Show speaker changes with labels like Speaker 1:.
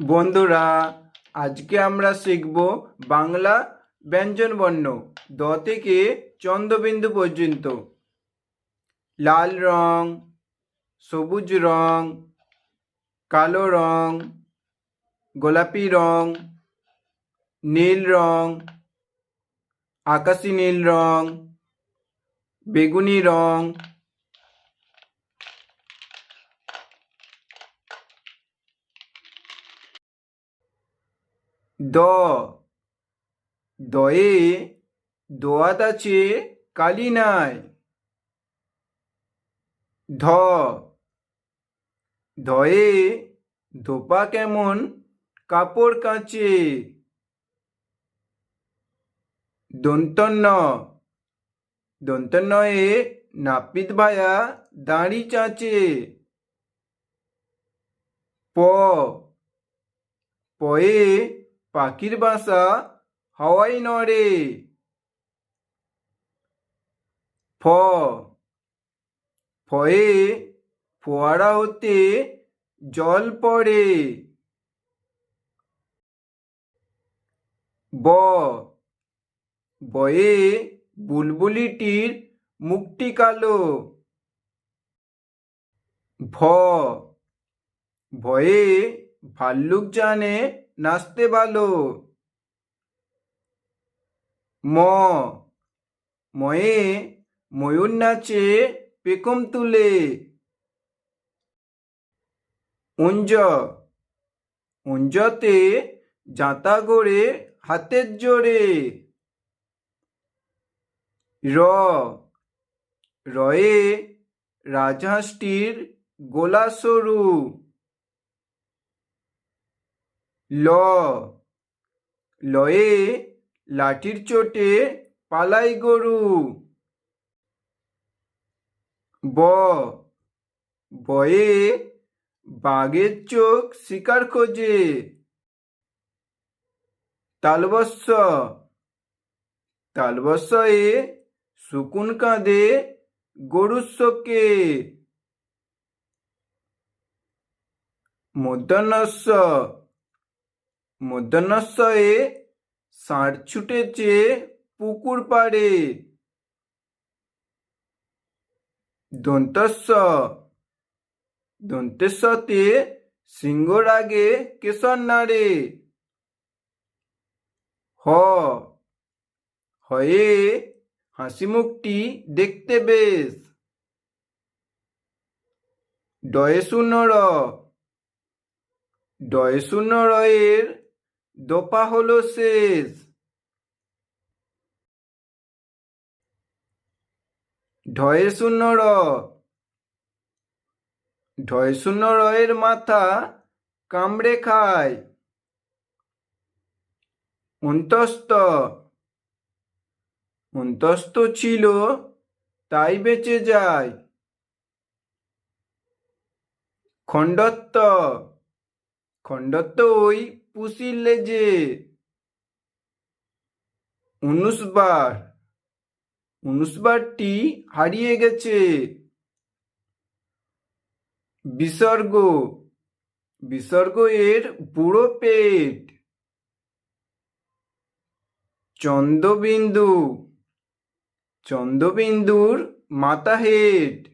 Speaker 1: বন্ধুরা, আজকে আমরা শিখব বাংলা ব্যঞ্জনবর্ণ দ থেকে চন্দ্রবিন্দু পর্যন্ত। লাল রং, সবুজ রং, কালো রং, গোলাপি রং, নীল রং, আকাশি নীল রং, বেগুনি রং দয়ে দোয়াত আছে কালি নাই। ধ। ধয়ে ধোপা কেমন কাপড় কাচে। দন্তন্য দন্তন্নয়ে নাপিত ভায়া দাঁড়ি চাঁচে। প। পয়ে পাখির বাসা হাওয়াই নড়ে। ফ, ফয়ে ফোয়ারা হতে জল পড়ে। ব, বয়ে বুলবুলিটির মুখটি কালো। ভ, ভয়ে ভাল্লুক জানে নাচতে ভালো ম, ময়ে ময়ূর নাচে পেখম তুলে। উঞ্জ, উঞ্জতে জাঁতা গড়ে হাতের জোরে। র, রয়ে রাজহাঁসটির গোলা সরু। ল। লয়ে লাঠির চোটে পালাই গরু। ব। বয়ে বাঘের চোখ শিকার খোঁজে। তালবস্য। তালবস্যে শুকুন কাঁদে গরুর শোকে। মধ্যাহ্নস্য। মধ্যাহ্নস্যয়ে ষাঁড় ছুটেছে পুকুর পাড়ে। দন্তস্য দন্তেশ্বতে সিংহর আগে কেশর নাড়ে হ, হয়ে হাসি মুখটি দেখতে বেশ। ডয়ে শূন্য র ডয়ে শূন্য রয়ের দোপা হলো শেষ ঢয়ে শূন্য র। ঢয় শূন্য রয়ের মাথা কামড়ে খায়। অন্তস্ত অন্তস্ত ছিল, তাই বেঁচে যায়। খণ্ডত্ব। খণ্ডত্ব ওই পুষির লেজে উনুশবার উনুশবারটি হারিয়ে গেছে। বিসর্গ বিসর্গ এর বুড়ো পেট। চন্দ্রবিন্দু, চন্দ্রবিন্দুর মাথা হেড